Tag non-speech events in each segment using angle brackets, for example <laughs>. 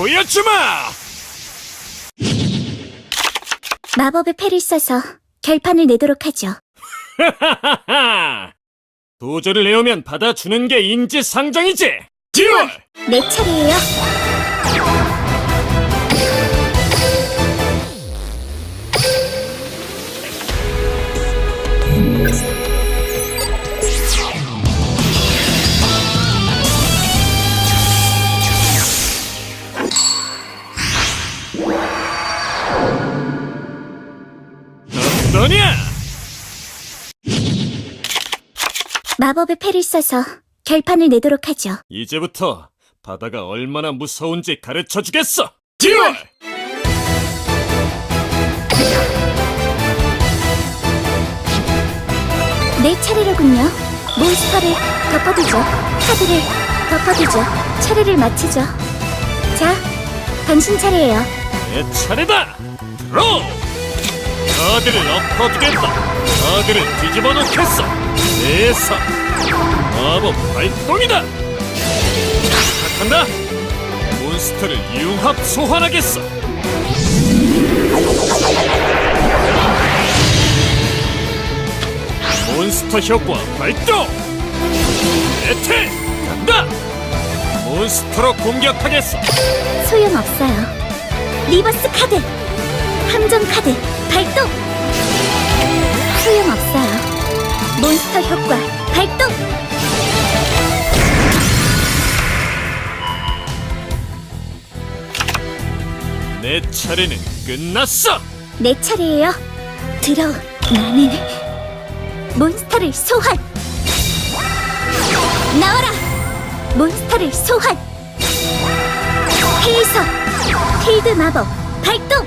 보여주마! 마법의 패를 써서 결판을 내도록 하죠. 하하하! 도저를 내오면 받아주는 게 인지상정이지! 듀얼! 내 차례예요. 마법의 패를 써서 결판을 내도록 하죠. 이제부터 바다가 얼마나 무서운지 가르쳐 주겠어! 듀얼! 내 차례로군요. 몬스터를 덮어두죠. 카드를 덮어두죠. 차례를 마치죠. 자, 당신 차례예요. 내 차례다! 드로우! 카드를 엎어주겠다! 카드를 뒤집어 놓겠어! 내사! 마법 발동이다! 시작한다! 몬스터를 융합 소환하겠어! 몬스터 효과 발동! 에테! 간다! 몬스터로 공격하겠어! 소용없어요. 리버스 카드! 함정 카드 발동! 소용없어요. 몬스터 효과 발동! 내 차례는 끝났어! 내 차례예요. 들어, 나는 몬스터를 소환! 나와라! 몬스터를 소환! 해이서 필드 마법 발동!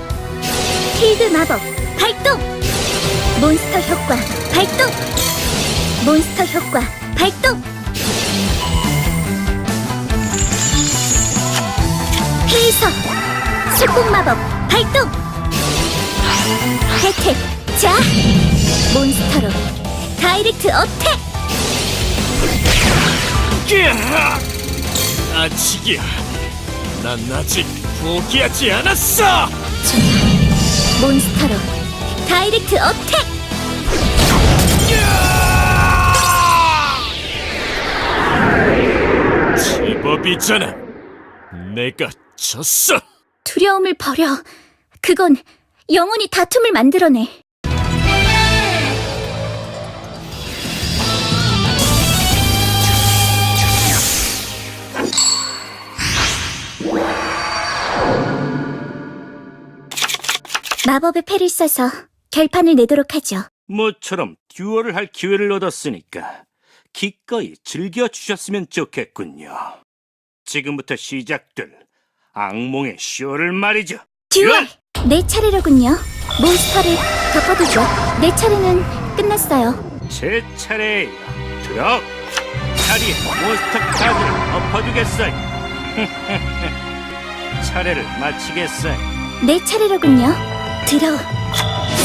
필드 마법 발동! 몬스터 효과 발동! 몬스터 효과 발동! 해이서 속공 마법 발동! 혜택 자 몬스터로 다이렉트 어택 으아! 아직이야. 난 아직 포기하지 않았어. 몬스터로 다이렉트 어택 제법이잖아. 내가 졌어. 두려움을 버려 그건 영원히 다툼을 만들어내 마법의 패를 써서 결판을 내도록 하죠. 모처럼 듀얼을 할 기회를 얻었으니까 기꺼이 즐겨주셨으면 좋겠군요. 지금부터 시작될 악몽의 쇼를 말이죠. 듀얼! 내 차례로군요. 몬스터를 덮어두죠. 내 차례는 끝났어요. 제 차례예요. 들어! 자리에 몬스터 카드를 엎어주겠어요. <laughs> 차례를 마치겠어요. 내 차례로군요. 들어.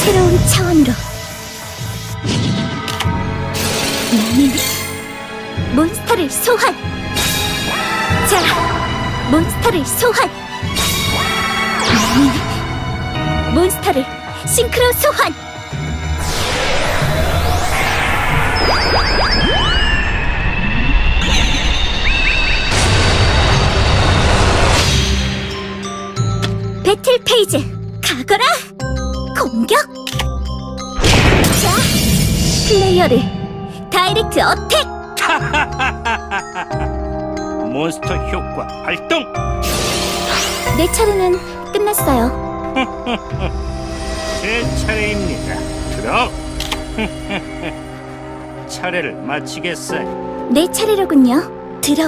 새로운 차원으로. 나는 몬스터를 소환! 자, 몬스터를 소환! 몬스터를 싱크로 소환! 배틀 페이지 가거라 공격 자 플레이어를 다이렉트 어택 <laughs> 몬스터 효과 발동! 내 차례는 끝났어요. <laughs> 제 차례입니다. 들어! <laughs> 차례를 마치겠어요. 내 차례로군요. 들어.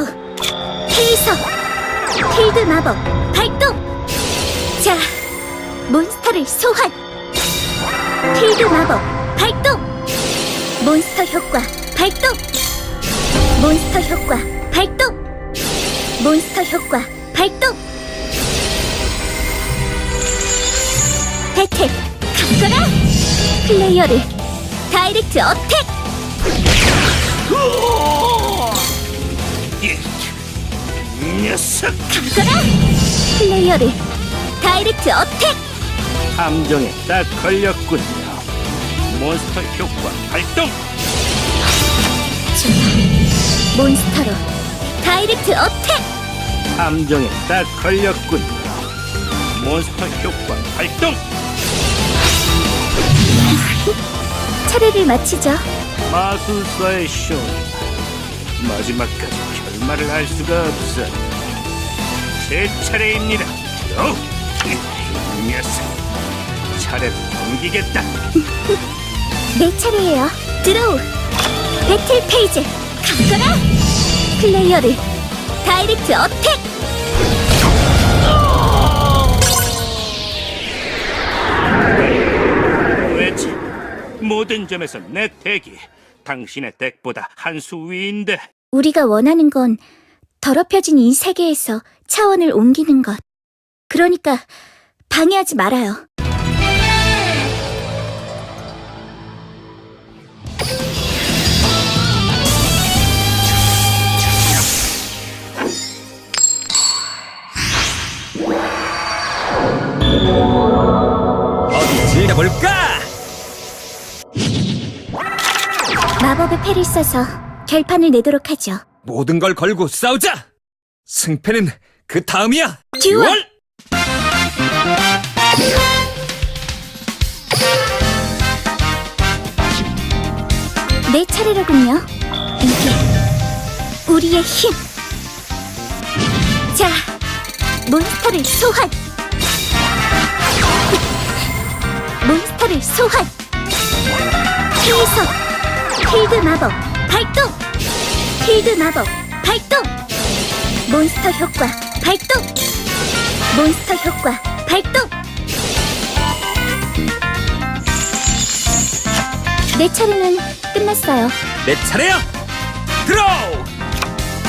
헤이서. 필드 마법. 발동! 자 몬스터를 소환. 필드 마법. 발동! 몬스터 효과 발동! 몬스터 효과 발동 몬스터 효과 발동 배틀 가거라 플레이어를 다이렉트 어택 이 녀석! 척! 가거라! 플레이어를 다이렉트 어택! 함정에 딱 걸렸군요. 몬스터 효과 발동! 몬스터로 다이렉트 어택! 함정에 딱 걸렸군요. 몬스터 효과 발동! 차례를 마치죠. 마술사의 쇼 마지막까지 결말을 알 수가 없어 제 차례입니다 요! 이 녀석 차례를 넘기겠다 내 차례예요. 드로우. 배틀 페이지. 가거라! 플레이어를 다이렉트 어택! 모든 점에서 내 덱이 당신의 덱보다 한 수 위인데 우리가 원하는 건 더럽혀진 이 세계에서 차원을 옮기는 것. 그러니까 방해하지 말아요. 어디 즐겨볼까? 패를 써서 결판을 내도록 하죠. 모든 걸 걸고 싸우자! 승패는 그 다음이야! 듀얼! 내 차례로군요. 이게 우리의 힘. 자, 몬스터를 소환. 몬스터를 소환. 필석. 필드 마법 발동. 필드 마법 발동. 몬스터 효과 발동. 몬스터 효과 발동. 내 차례는 끝났어요. 내 차례야! 드로우!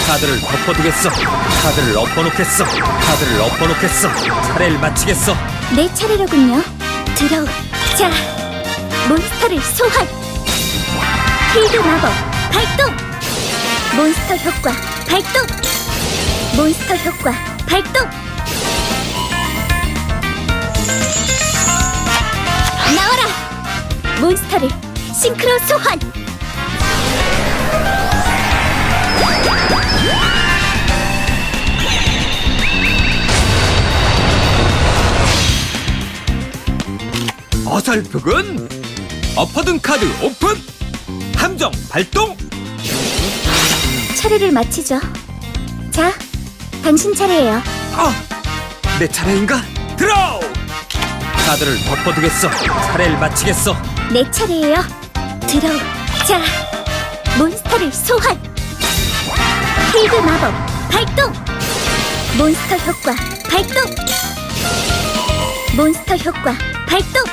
카드를 덮어두겠어! 카드를 엎어놓겠어! 카드를 엎어놓겠어! 차례를 마치겠어! 내 차례로군요. 들어오. 자, 몬스터를 소환. 필드 마법 발동. 몬스터 효과 발동. 몬스터 효과 발동. 나와라. 몬스터를 싱크로 소환. 어설프군! 엎어둔 카드 오픈! 함정 발동! 차례를 마치죠. 자, 당신 차례예요. 아! 내 차례인가? 드로우! 카드를 덮어두겠어! 차례를 마치겠어! 내 차례예요. 들어오. 자, 몬스터를 소환. 필드 마법 발동. 몬스터 효과 발동. 몬스터 효과 발동.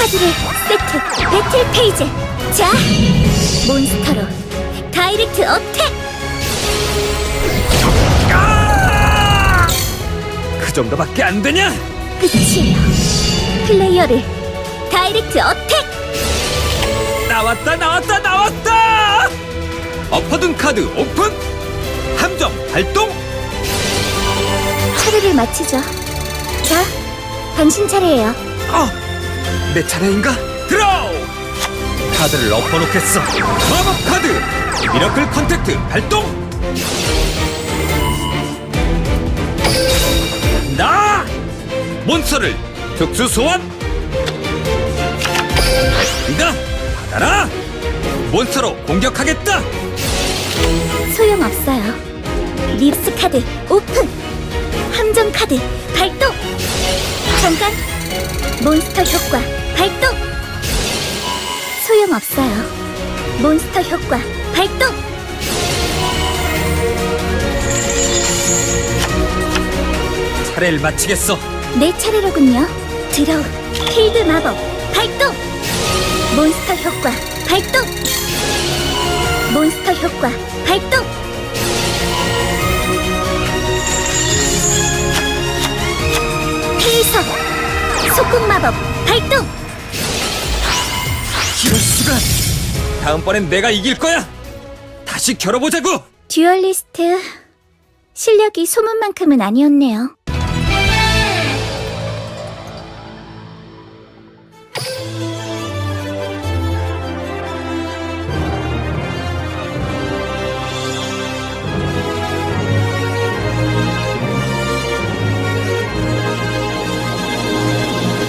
카드를 세트 배틀 페이지. 자, 몬스터로 다이렉트 어택. 그 정도밖에 안 되냐? 끝이에요. 플레이어를 다이렉트 어택! 나왔다 나왔다 나왔다! 엎어둔 카드 오픈! 함정 발동! 차례를 마치죠. 자, 당신 차례예요. 어! 내 차례인가? 드로우! 카드를 엎어놓겠어 마법 카드! 미러클 컨택트 발동! 나! 몬스터를 특수 소환! 이다! 받아라! 몬스터로 공격하겠다! 소용없어요. 립스 카드 오픈! 함정 카드 발동! 잠깐! 몬스터 효과 발동! 소용없어요. 몬스터 효과 발동! 차례를 마치겠어 내 차례로군요. 드로우 필드 마법 발동. 몬스터 효과 발동. 몬스터 효과 발동. 소금 마법 발동. 이럴 수가! 다음번엔 내가 이길 거야! 다시 겨뤄보자고! 듀얼리스트 실력이 소문만큼은 아니었네요.